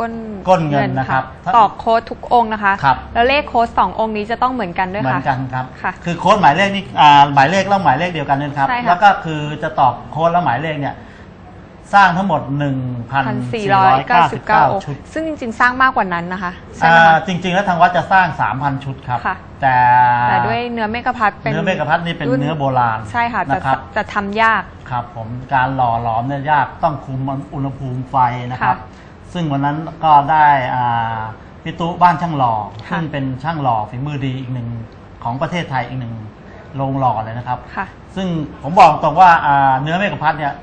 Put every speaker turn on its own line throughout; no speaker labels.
ก้น
ก้นเงินนะครับ
ค่ะตอกโค้ดทุกองค์นะคะ
ครับ
แล้วเลขโค้ดสององค์นี้จะต้องเหมือนกันด้วย
เหมือ
ค่ะ
นกันครับ
ค่ะ
คือโค้ดหมายเลขนี่อ่าหมายเลขแล้วหมายเลขเดียวกันเลยครับ
ใช่ค่ะ
แล้วก็คือจะตอบโค้ดแล้วหมายเลขเนี่ยสร้างทั้งหมด
1,499องค์
1,499 ชุด
ซึ่งจริง ๆ สร้างมากกว่านั้นนะคะใช่ไหม
อ่า
คะ
จริง ๆ แล้วทางวัดจะสร้าง 3,000 ชุดครับ
ค่ะ
แต่
แต่ด้วยเนื้อเมกะพัดเป็น
เนื้อเมกะพัดนี่เป็น
รุ่
เนื้อโบราณ
ใช่ค่ะจะ
นะครับ
จะทำยาก
ครับผมการหล่อหลอมเนี่ยยากต้องคุมอุณหภูมิไฟนะครับ
ค่ะ
ซึ่งวันนั้นก็ได้อ่าพิตุบ้านช่างหล่อ
ค่ะ
ซึ่งเป็นช่างหล่อฝีมือดีอีกหนึ่งของประเทศไทยอีกหนึ่งโรงหล่อเลยนะครับ
ค่ะ
ซึ่งผมบอกตรงว่าอ่าเนื้อเมกะพัดเนี่ย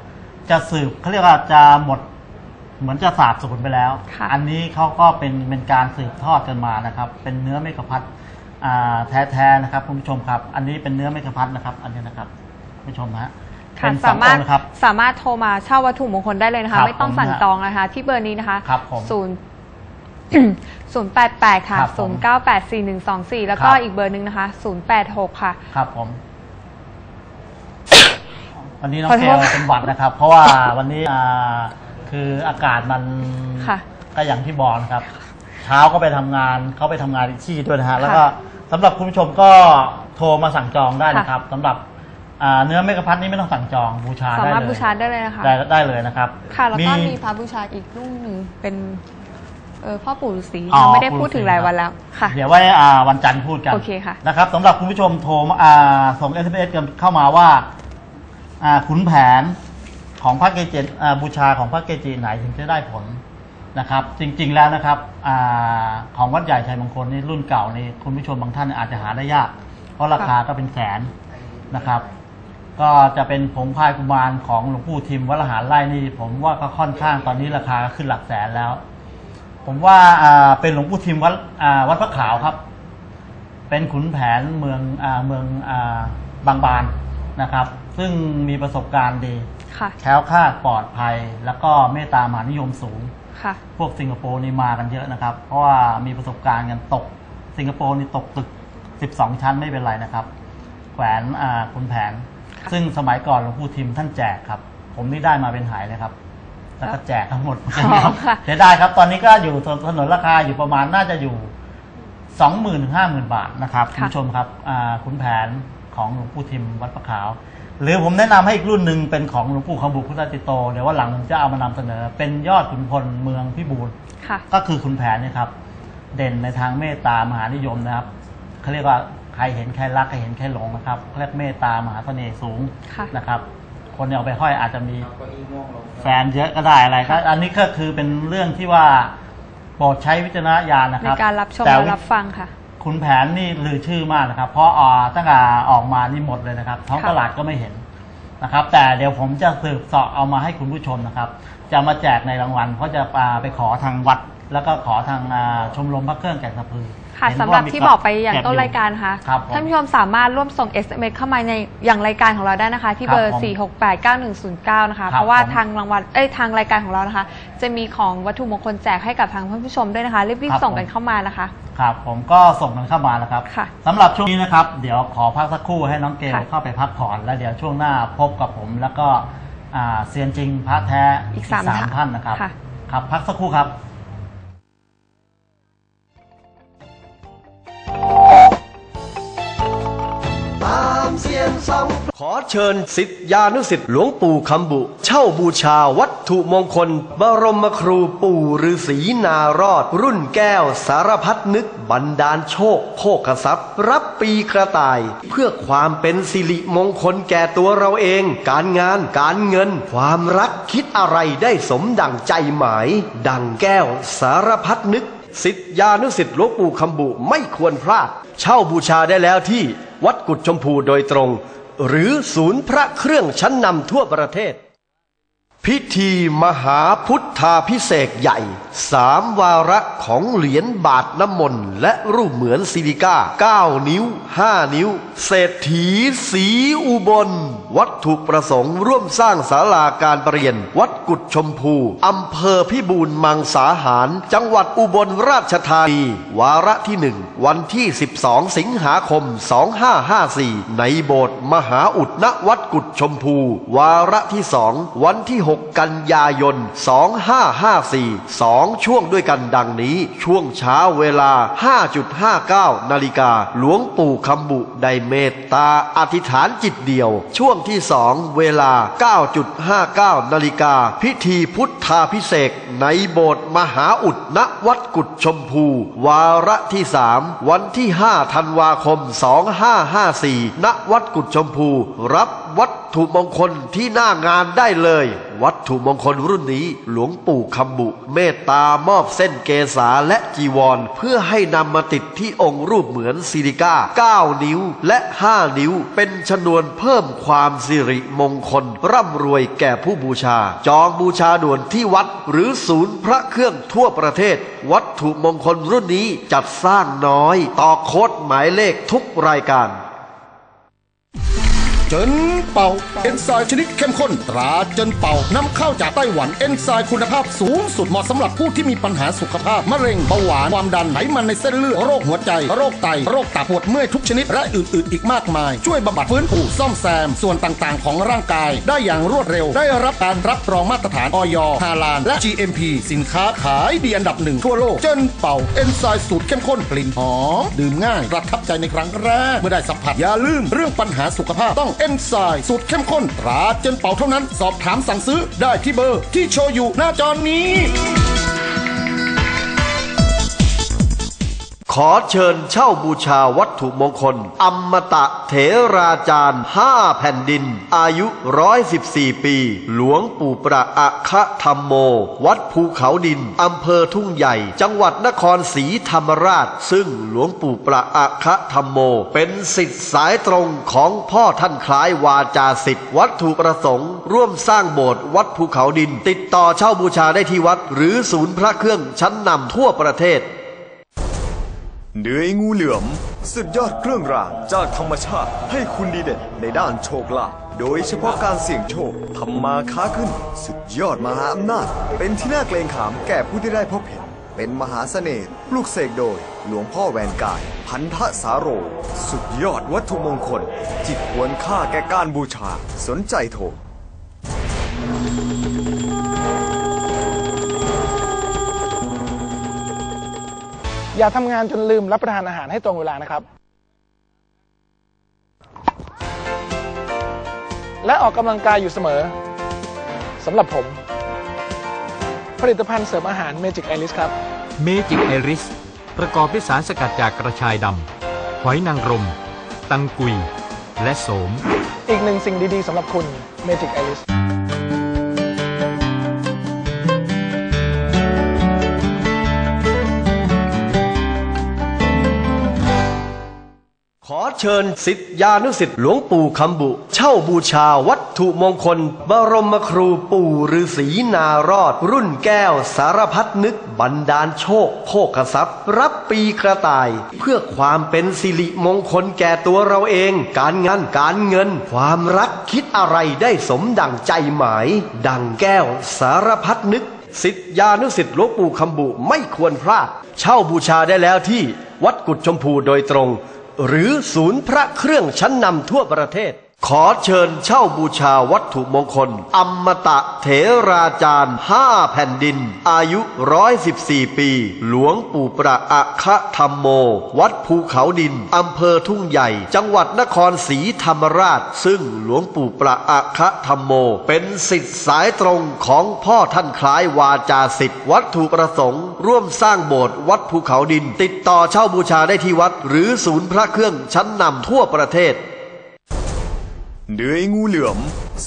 จะสืบเขาเรียกว่าจะหมดเหมือนจะสาบสูญไปแล้ว
ค่ะ
อันนี้เขาก็เป็นเป็นการสืบทอดกันมานะครับ เป็นเนื้อเมกะพัดอ่าแท้ๆนะครับคุณผู้ชมครับ อันนี้เป็นเนื้อเมกะพัดนะครับ อันนี้นะครับคุณผู้ชมนะฮะ
ค่ะ
เป็นสอ
สางมารถ
องค์นะครับ
สามารถโทรมาเช่าวัตถุมงคลได้เลยนะ
ครั
คะ
บ
ไม่ต้องสั่ง
ผมนะ
จองนะคะ ที่เบอร์นี้นะคะ
ครับผม
ศูนย์ ศูนย์แปดแปดค่ะ
ครับผ
ศู
ม
นย์เก้าแปดสี่หนึ่งสองสี่แล้วก็
ครับ
อีกเบอร์หนึ่งนะคะศูนย์แปดหกค่ะ
ครับผม วันนี้น้อง
ขอ
เก
โท
ล
ษ
เป็นหวัดนะครับ เพราะว่าวันนี้อ่าคืออากาศมัน
ค่ะ
ก็อย่างที่บอกนะครับ เช้าก็ไปทำงานเขาไปทำงานอีกที่ด้วยนะฮะแล้วก็สำหรับคุณผู้ชมก็โทรมาสั่งจองได้นะครับสำหรับ อ่าเนื้อเมกะพัดนี้ไม่ต้องสั่งจองบูชา
สา
ได้
มารถ
เลย
บูชาได้เลยนะคะ
ได้ได้เลยนะครับ
ค่ะ แล้วก็มีพระบูชาอีกรุ่งหนึ่งเป็นเออพ่อปู่ฤาษี
อ๋อ
ยังไม่ได้
ปู่
พูดถึง
ฤาษี
หลายวันแล้วค่ะ
เดี๋ยวไว้อ่าวันจันทร์พูดกัน
โอเคค่ะ
นะครับสำหรับคุณผู้ชมโทรมาอ่าส่ง SMS กันเข้ามาว่าอ่าขุนแผนของพระเกจิอ่าบูชาของพระเกจิไหนถึงจะได้ผลนะครับ จริงๆแล้วนะครับอาของวัดใหญ่ชัยมงคลนี่รุ่นเก่านี่คุณผู้ชมบางท่านอาจจะหาได้ยาก เพราะราคาก็เป็นแสนนะครับ ก็จะเป็นผงพายกุมารของหลวงปู่ทิมวัดละหารไร่นี่ ผมว่าก็ค่อนข้างตอนนี้ราคาก็ขึ้นหลักแสนแล้ว ผมว่าอ่าเป็นหลวงปู่ทิมวัดอ่าวัดพระขาวครับ เป็นขุนแผนเมืองอาเมืองอาบางบานนะครับ ซึ่งมีประสบการณ์ดี
ค่ะ
แคล้วคลาดปลอดภัย แล้วก็เมตตามหานิยมสูง
ค่ะ
พวกสิงคโปร์นี่มากันเยอะนะครับ เพราะว่ามีประสบการณ์กันตก สิงคโปร์นี่ตกตึก 12 ชั้นไม่เป็นไรนะครับแขวนอ่าขุนแผน
ค่ะ
ซึ่งสมัยก่อนหลวงปู่ทิมท่านแจกครับ ผมนี่ได้มาเป็นหายเลยครับแล้วก็แจกทั้งหมด
อ๋อค่ะ
เสียดายครับ ตอนนี้ก็อยู่ถนนราคาอยู่ประมาณน่าจะอยู่สองหมื่นถึงห้าหมื่นบาทนะครับคุณ
ค่ะ
ผู้ชมครับอ่าขุนแผนของหลวงปู่ทิมวัดประขาว หรือผมแนะนำให้อีกรุ่นหนึ่งเป็นของหลวงปู่คำบุพุทธติโตเดี๋ยวว่าหลังผมจะเอามานำเสนอ เป็นยอดขุนพลเมืองพิบูล
ค่ะ
ก็คือขุนแผนเนี่ยครับ เด่นในทางเมตตามหานิยมนะครับเขาเรียกว่า ใครเห็นใครรักใครเห็นใครหลงนะครับเขาเรียกเมตตามหาเสน่ห์สูง
ค่ะ
นะครับ คนเอาไปห้อยอาจจะมีแฟนเยอะก็ได้อะไรก็อันนี้ก็คือเป็นเรื่องที่ว่าโปรดใช้วิจารณญาณนะค
ใน
รับ
การรับชม
แต่
และรับฟังค่ะ
ขุนแผนนี่ลือชื่อมากนะครับ เพราะอ่าตั้งแต่ออกมานี่หมดเลยนะครับท้อง
ค่ะ
ตลาดก็ไม่เห็นนะครับ แต่เดี๋ยวผมจะสืบเสาะเอามาให้คุณผู้ชมนะครับ จะมาแจกในรางวัลเพราะจะอ่าไปขอทางวัด แล้วก็ขอทางอ่าชมรมพระเครื่องแก่งสะพือ
ค่ะ
เห็น
สำหรับ
ว่ามี
ที่บอกไปอย่าง
แจ
ต้น
ยู่
รายการนะคะ
ครับผม
ท่านผู้ชมสามารถร่วมส่ง SMS เข้ามาในอย่างรายการของเราได้นะคะ ที่เบอ
ครั
ร์
บผม
4689109 นะคะ
ครับ
เพราะว่า
ผม
ทางรางวัลเอ้ยทางรายการของเรานะคะ จะมีของวัตถุมงคลแจกให้กับทางท่านผู้ชมด้วยนะคะรีบ
ครับ
ๆส่ง
ผม
กันเข้ามานะคะ
ครับผมก็ส่งกันเข้ามาแล้วครับ
ค่ะ
สำหรับช่วงนี้นะครับ เดี๋ยวขอพักสักครู่ให้น้องเกล
ค่ะ
เข้าไปพักผ่อนแล้วเดี๋ยวช่วงหน้าพบกับผมแล้วก็อ่าเซียนจริงพระแท้
อีกสาม
ท่านนะครับ
ค่ะ
ครับ พักสักครู่ครับ
ขอเชิญสิทธิยานุสิทธิ์หลวงปู่คำบุ เช่าบูชาวัตถุมงคล บรมครูปู่ฤาษีนารอด รุ่นแก้วสารพัดนึกบันดาลโชคโภคทรัพย์ รับปีกระต่าย เพื่อความเป็นสิริมงคลแก่ตัวเราเอง การงานการเงิน ความรักคิดอะไรได้สมดังใจหมาย ดังแก้วสารพัดนึกสิทธิยานุสิทธิ์หลวงปู่คำบุไม่ควรพลาด เช่าบูชาได้แล้วที่ วัดกุดชมพูโดยตรง หรือศูนย์พระเครื่องชั้นนำทั่วประเทศ พิธีมหาพุทธาพิเศษใหญ่ สามวาระของเหรียญบาทน้ำมนต์และรูปเหมือนซิลิก้าเก้านิ้วห้านิ้ว เศรษฐีสีอุบล วัตถุประสงค์ร่วมสร้างศาลาการประเรียน วัดกุดชมพูอำเภอพิบูลมังสาหาร จังหวัดอุบลราชธานี วาระที่หนึ่งวันที่ 12 สิงหาคม 2554 ในโบสถ์มหาอุดณวัดกุดชมพู วาระที่สองวันที่6 6 กันยายน 2554 2 ช่วงด้วยกันดังนี้ ช่วงเช้าเวลา 5.59 นาฬิกา หลวงปู่คำบุได้เมตตาอธิษฐานจิตเดียว ช่วงที่2เวลา 9.59 นาฬิกา พิธีพุทธาพิเศษในโบสถ์มหาอุดณวัดกุดชมพู วาระที่3วันที่ 5 ธันวาคม 2554 ณ วัดกุดชมพู รับ วัตถุมงคลที่หน้างานได้เลย วัตถุมงคลรุ่นนี้หลวงปู่คำบุ เมตตามอบเส้นเกษาและจีวร เพื่อให้นำมาติดที่องค์รูปเหมือนซิลิก้า 9 นิ้วและ 5 นิ้ว เป็นชนวนเพิ่มความสิริมงคล ร่ำรวยแก่ผู้บูชา จองบูชาด่วนที่วัด หรือศูนย์พระเครื่องทั่วประเทศ วัตถุมงคลรุ่นนี้จัดสร้างน้อย ต่อโคดหมายเลขทุกรายการ
เจินเป่า เอนไซม์ชนิดเข้มข้นตราเจินเป่านำเข้าจากไต้หวันเอนไซม์คุณภาพสูงสุดเหมาะสำหรับผู้ที่มีปัญหาสุขภาพ มะเร็งเบาหวานความดันไขมันในเส้นเลือดโรคหัวใจ โรคไต โรคตับปวดเมื่อยทุกชนิด และอื่น ๆ อีกมากมาย ช่วยบำบัดฟื้นฟูซ่อมแซม ส่วนต่างๆ ของร่างกาย ได้อย่างรวดเร็ว ได้รับการรับรองมาตรฐานออยฮาลานและ GMP สินค้าขายดีอันดับหนึ่งทั่วโลกเจินเป่าเอนไซม์สูตรเข้มข้นกลิ่นหอมดื่มง่ายประทับใจในครั้งแรกเมื่อได้สัมผัสอย่าลืมเรื่องปัญหาสุขภาพต้องเอนไซม์สูตรเข้มข้นตราเจนเป่าเท่านั้น สอบถามสั่งซื้อได้ที่เบอร์ที่โชว์อยู่หน้าจอนี้
ขอเชิญเช่าบูชาวัตถุมงคล อมตะเถราจารย์ห้าแผ่นดิน อายุร้อยสิบสี่ปี หลวงปู่ประอะคะธรรมโม วัดภูเขาดิน อำเภอทุ่งใหญ่ จังหวัดนครศรีธรรมราช ซึ่งหลวงปู่ประอะคะธรรมโม เป็นสิทธิ์สายตรงของพ่อท่านคล้ายวาจาสิทธิ์วัตถุประสงค์ ร่วมสร้างโบสถ์วัดภูเขาดิน ติดต่อเช่าบูชาได้ที่วัด หรือศูนย์พระเครื่องชั้นนำทั่วประเทศ
เนื้องูเหลือม สุดยอดเครื่องรางจากธรรมชาติให้คุณดีเด่นในด้านโชคลาภโดยเฉพาะการเสี่ยงโชคทำมาค้าขึ้น สุดยอดมหาอำนาจ เป็นที่น่าเกรงขามแก่ผู้ที่ได้พบเห็น เป็นมหาเสน่ห์ปลูกเสกโดย หลวงพ่อแวนกาย พันธสาโร สุดยอดวัตถุมงคล จิตควรค่าแก่การบูชา สนใจโทร
อย่าทำงานจนลืมรับประทานอาหารให้ตรงเวลานะครับ และออกกำลังกายอยู่เสมอสำหรับผม ผลิตภัณฑ์เสริมอาหาร Magic Alice ครับ
เมจิกไอริส ประกอบด้วยสารสกัดจากกระชายดำ หอยนางรม ตังกุย และโสม
อีกหนึ่งสิ่งดีๆสำหรับคุณ Magic Alice
เชิญสิทธิานุสิทธิ์หลวงปู่คำบุ เช่าบูชาวัตถุมงคล บรมครูปู่ฤาษีนารอด รุ่นแก้วสารพัดนึกบันดาลโชคโภคทรัพย์ รับปีกระต่าย เพื่อความเป็นสิริมงคลแก่ตัวเราเอง การงานการเงิน ความรักคิดอะไรได้สมดังใจหมาย ดังแก้วสารพัดนึกสิทธิานุสิทธิ์หลวงปู่คำบุไม่ควรพลาด เช่าบูชาได้แล้วที่วัดกุดชมพูโดยตรง หรือศูนย์พระเครื่องชั้นนำทั่วประเทศ ขอเชิญเช่าบูชาวัตถุมงคล อมตะเถราจารย์ห้าแผ่นดิน อายุร้อยสิบสี่ปี หลวงปู่ประอะคะธรรมโม วัดภูเขาดิน อำเภอทุ่งใหญ่ จังหวัดนครศรีธรรมราช ซึ่งหลวงปู่ประอะคะธรรมโม เป็นสิทธิ์สายตรงของพ่อท่านคล้ายวาจาสิทธิ์วัตถุประสงค์ ร่วมสร้างโบสถ์วัดภูเขาดิน ติดต่อเช่าบูชาได้ที่วัด หรือศูนย์พระเครื่องชั้นนำทั่วประเทศ
เนื้องูเหลือม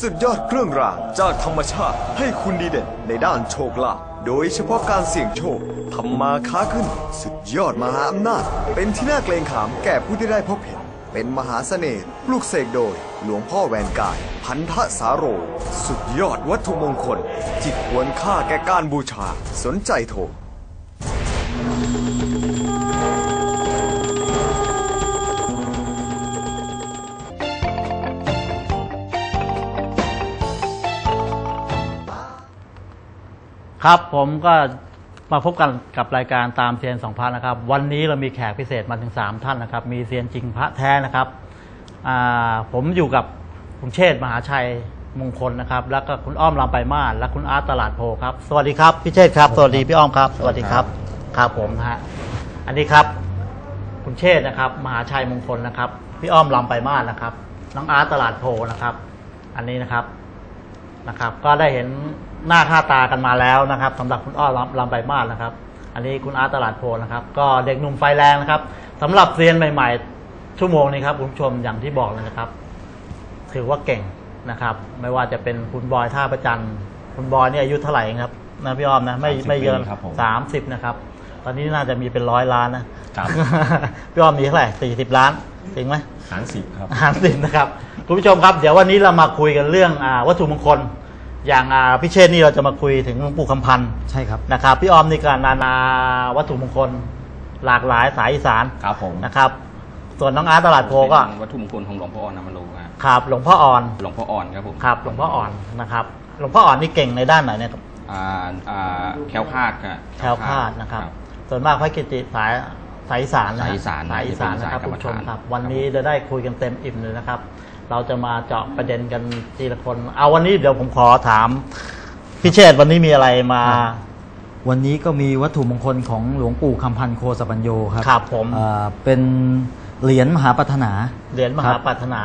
สุดยอดเครื่องรางจากธรรมชาติให้คุณดีเด่นในด้านโชคลาภโดยเฉพาะการเสี่ยงโชคทำมาค้าขึ้น สุดยอดมหาอำนาจ เป็นที่น่าเกรงขามแก่ผู้ที่ได้พบเห็น เป็นมหาเสน่ห์ปลูกเสกโดย หลวงพ่อแวนกาย พันธสาโร สุดยอดวัตถุมงคลจิตควรค่าแก่การบูชา สนใจโทร
ครับผมก็มาพบกันกับรายการตามเซียนสองพันนะครับ วันนี้เรามีแขกพิเศษมาถึง 3 ท่านนะครับ มีเซียนจริงพระแท้นะครับอ่าผมอยู่กับคุณเชษฐ์มหาชัยมงคลนะครับ แล้วก็คุณอ้อมลำไปมาศและคุณอาร์ตตลาดโพครับ สวัสดีครับพี่เชษฐ์ครับ สวัสดีพี่อ้อมครับ สวัสดีครับ ครับผมนะฮะ อันนี้ครับ คุณเชษฐ์นะครับ มหาชัยมงคลนะครับ พี่อ้อมลำไปมาศนะครับ น้องอาร์ตตลาดโพนะครับ อันนี้นะครับ นะครับ ก็ได้เห็น หน้าค่าตากันมาแล้วนะครับสำหรับคุณอ้อลำลำไปมาศนะครับ อันนี้คุณอาร์ตตลาดโพนะครับ ก็เด็กหนุ่มไฟแรงนะครับสำหรับเรียนใหม่ ๆ ชั่วโมงนี้ครับคุณผู้ชมอย่างที่บอกเลยนะครับ ถือว่าเก่งนะครับ ไม่ว่าจะเป็นคุณบอยท่าประจันทร์คุณบอยเนี่ยอายุเท่าไหร่เองครับนะพี่อ้อมนะไม่
30
ไม่เยอะ
ปีครับผม
สามสิบนะครับ ตอนนี้น่าจะมีเป็นร้อยล้านนะ ครับ พี่อ้อมมีเท่าไหร่สี่สิบล้านจริงไหม
หารสิบครับ
ห้าสิบนะครับ คุณผู้ชมครับ เดี๋ยววันนี้เรามาคุยกันเรื่องอาวัตถุมงคล อย่างอ่าพี่เชษฐ์นี่เราจะมาคุยถึงหลวงปู่คำพันธ์
ใช่ครับ
นะครับ พี่ออมนี่ก็นานาวัตถุมงคล หลากหลายสายอีสาน
ครับผม
นะครับ ส่วนน้องอาร์ตตลาดโพก็
เป็นวัตถุมงคลของหลวงพ่ออ่อนนามโลฮะ
ครับหลวงพ่ออ่อน
หลวงพ่ออ่อนครับผม
ครับหลวงพ่ออ่อนนะครับ หลวงพ่ออ่อนนี่เก่งในด้านไหนเนี่ยครับ
อ่าอ่าแคล้วคลาดครับ
แคล้วคลาดนะครับ ส่วนมากพระกิติสาย สายอีสานนะฮะ
สายอีสาน
สายอีสานนะครับ
จะ
คุ
เป็
ณ
น
ผู้ชม
สายกรรมฐาน
ครับ วันนี้จะได้คุยกันเต็มอิ่มเลยนะครับ เราจะมาเจาะประเด็นกันทีละคน เอาวันนี้เดี๋ยวผมขอถามพี่เชษฐ์วันนี้มีอะไรมา
วันนี้ก็มีวัตถุมงคลของหลวงปู่คำพันธ์โคสปัญโยครับ
ครับผม
เอ่อเป็นเหรียญมหาปัถนา
เหรียญม
ค
หา
รับ
ปรารถนา